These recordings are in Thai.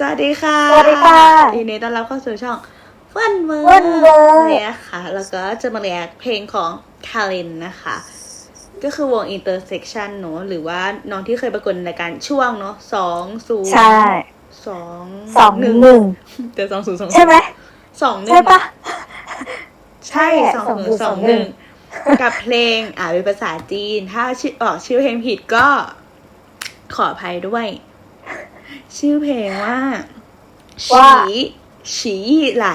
สวัสดีค่ะ สวัสดีค่ะยินดีต้อนรับเข้าสู่ช่องฟันเวอร์ Fun World เนี่ยค่ะ แล้วก็จะมาเรียกเพลงของคารินนะคะ ก็คือวง Intersection เนอะหรือว่าน้องที่เคยประกวดในรายการช่วงเนอะสองศูนย์ใช่สองสองหนึ่งเดี๋ยวสองศูนย์สองใช่ไหมสองหนึ่งใช่ปะใช่ใช่สองสองศูนย์สองหนึ่ง21กับเพลงอ่านเป็นภาษาจีน ถ้าชื่อออกชื่อเพลงผิดก็ขออภัยด้วย ชื่อเพลงว่าว่าฉีฉีไหล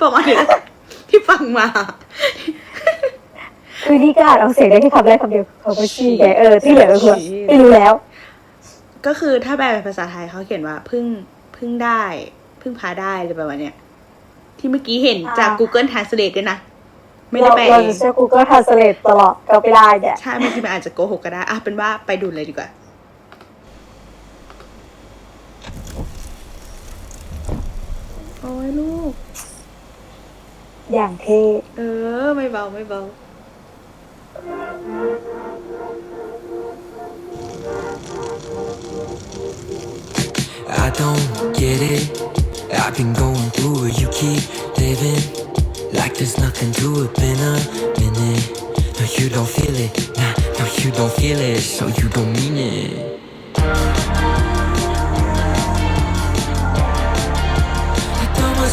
ประมาณนี้ที่ฟังมาคือนี่ก็อ่านออกเสียงได้แค่คำแรกคำเดียวเขาก็ชี้ไงเออที่เหลือก็คือชี้ไม่รู้แล้ว ก็คือถ้าแปลเป็นภาษาไทยเขาเขียนว่าพึ่งพึ่งได้ พึ่งพาได้อะไรประมาณเนี้ยที่เมื่อกี้เห็นจากอ่า Google Translate ด้วยนะ ไม่ได้เราแปลเราเองจะเชื่อ Google Translate ตลอดก็ไม่ได้เนี่ยใช่บางทีมันอาจจะโกหกก็ได้อะเป็นว่าไปดูเลยดีกว่า โอ้ยลูก อย่างเท่เออ ไม่เบาไม่เบา I don't get it. I've been going through it. You keep living like there's nothing to it. Been a minute. No, you don't feel it. Nah, no, you don't feel it. So you don't mean it.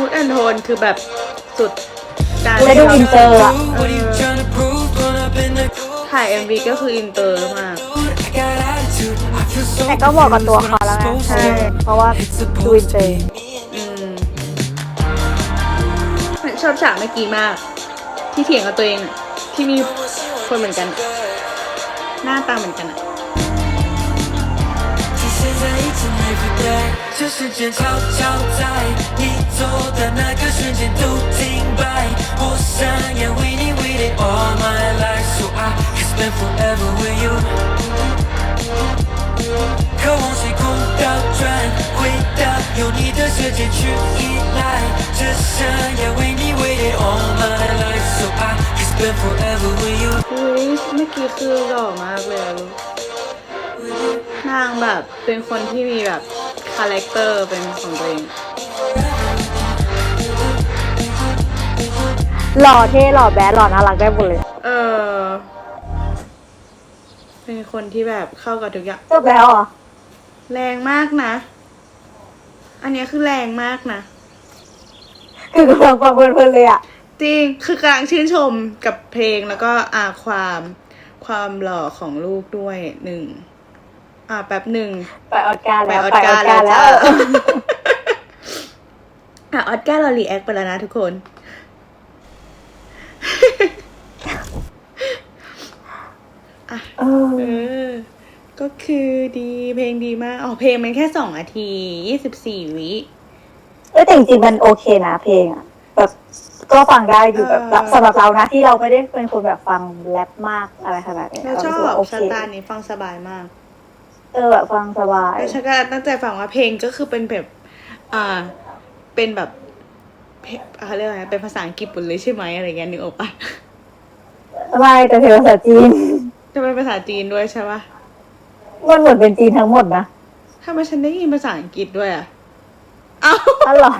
มูดแอนโทนคือแบบสุดการและดูอินเตอร์อะ What are you trying to prove? Caught up in the ถ่าย MV ก็คืออินเตอร์มาก I got attitude. I feel so แต่ก็เหมาะกับตัวเขาแล้วไง supposed ใช่ to. เพราะว่า It's ดูอิน supposed เต to อ be ร์ me and อืมชอบฉากเมื่อกี้มาก ที่เถียงกับตัวเองอะที่มีคนเหมือนกัน หน้าตาเหมือนกันอะ 其实现在已经没负担，这时间悄悄在你走的那个瞬间都停摆。我想要为你 waited all my life, so I can spend forever with you。渴望时空倒转，回到有你的世界去依赖。只想要为你 waited all my life, so I can spend forever with you。 อุ้ยเมื่อกี้คือหล่อมากเลยอะลูกนางแบบเป็นคนที่มีแบบค าแรคเตอร์เป็นของตัวเอง หล่อเท่หล่อแบดหล่อน่ารักได้หมดเลย เออ เป็นคนที่แบบเข้ากับทุกอย่างจบแล้วเหรอแรงมากนะ อันเนี้ยคือแรงมากนะ คือกำลังฟังเพลินๆเลยอะ จริง คือกำลังชื่นชมกับเพลงแล้วก็อ่าความความหล่อของลูกด้วยหนึ่ง อ่าแป๊บหนึ่งไปออสการ์ไปแล้วออสไปอกาอร์สการ์แล้แล้ววจ้าอะออสการ์เรารีแอคไปแล้วนะทุกคน อะเออเออ ก็คือดีเพลงดีมาก อ๋อเพลงมันแค่สองนาทียี่สิบสี่วิเออแต่จริงๆมันโอเคนะเพลงอะแบบก็ฟังได้อยู่แบบเออสำหรับเรานะ ที่เราไม่ได้เป็นคนแบบฟังแรปมากอะไรขนาดนี้เราชอรู้สึกว่าบโอสเคไตล์นี้ฟังสบายมาก เออแบบฟังสบายแต่ฉันก็ตั้งใจฟังว่าเพลงก็คือเป็นแบบ อ่า เป็นแบบเพลงเขาเรียกว่าไงเป็นภาษาอังกฤษหมดเลยใช่ไหมอะไรเงี้ยนึกออกปะไม่แต่เพลงภาษาจีน จะเป็นภาษาจีนด้วยใช่ปะมันเหมือนเป็นจีนทั้งหมดนะทำไมฉันได้ยินภาษาอังกฤษด้วยอะเอ้าอ๋อเหรอ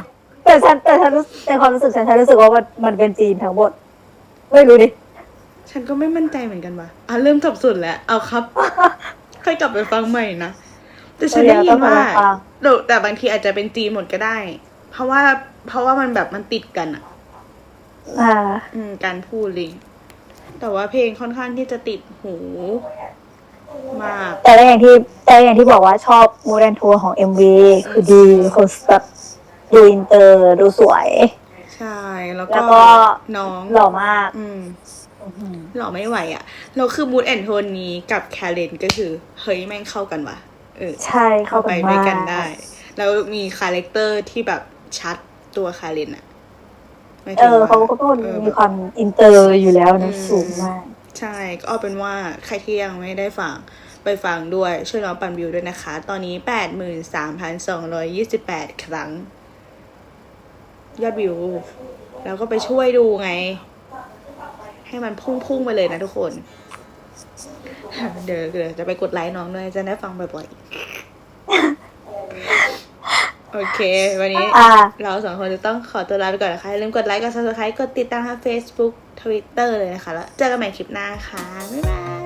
แต่ฉันแต่ฉันรู้ในความรู้สึกฉันฉันรู้สึกว่ามันมันเป็นจีนทั้งหมด ไม่รู้ดิ ฉันก็ไม่มั่นใจเหมือนกันว่ะอะเริ่มสับสนแล้ว เอาครับ ค่อยกลับไปฟังใหม่นะ แต่ฉันได้ยินว่าเออเดี๋ยวต้องกลับไปฟังเดี๋ยวแต่บางทีอาจจะเป็นจีนหมดก็ได้ เพราะว่า เพราะว่ามันแบบมันติดกันอะอ่า อืม การพูดลิงแต่ว่าเพลงค่อนข้างที่จะติดหูมาก แต่อย่างที่แต่อย่างที่บอกว่าชอบมูดแอนทัวร์ของ MV คือดีคนแบบดูอินเตอร์ดูสวย ใช่ แล้วแล้ก็วก็น้องหล่อมาก อืม หล่อไม่ไหวอะเราคือมูดแอนโทนนี้กับแคเรนก็คือ เฮ้ยแม่งเข้ากันว่ะเอเออใช่เข้าเข้ากัไปนด้วยมากกันได้ แล้วมีคาแรคเตอร์ที่แบบชัดตัวคารินอะหมยเอถึงอว่เขาก็พูดเออมีความอินเตอร์อยู่แล้วนะอืมสูงมาก ใช่ก็เอาเป็นว่าใครที่ยังไม่ได้ฟังไปฟังด้วย ช่วยน้องปั่นวิวด้วยนะคะ ตอนนี้83,228ครั้ง ยอดวิว แล้วก็ไปช่วยดูไง ให้มันพุ่งๆไปเลยนะทุกคน เดี๋ยวเดี๋ยวจะไปกดไลค์น้องด้วยจะได้ฟังบ่อยๆ โอเค วันนี้อ่าเราสองคนจะต้องขอตัวลาไปก่อนนะคะอย่าลืมกดไลค์กด subscribe กดติดตามทาง Facebook Twitter เลยนะคะ แล้วเจอกันใหม่คลิปหน้าค่ะ บ๊ายบาย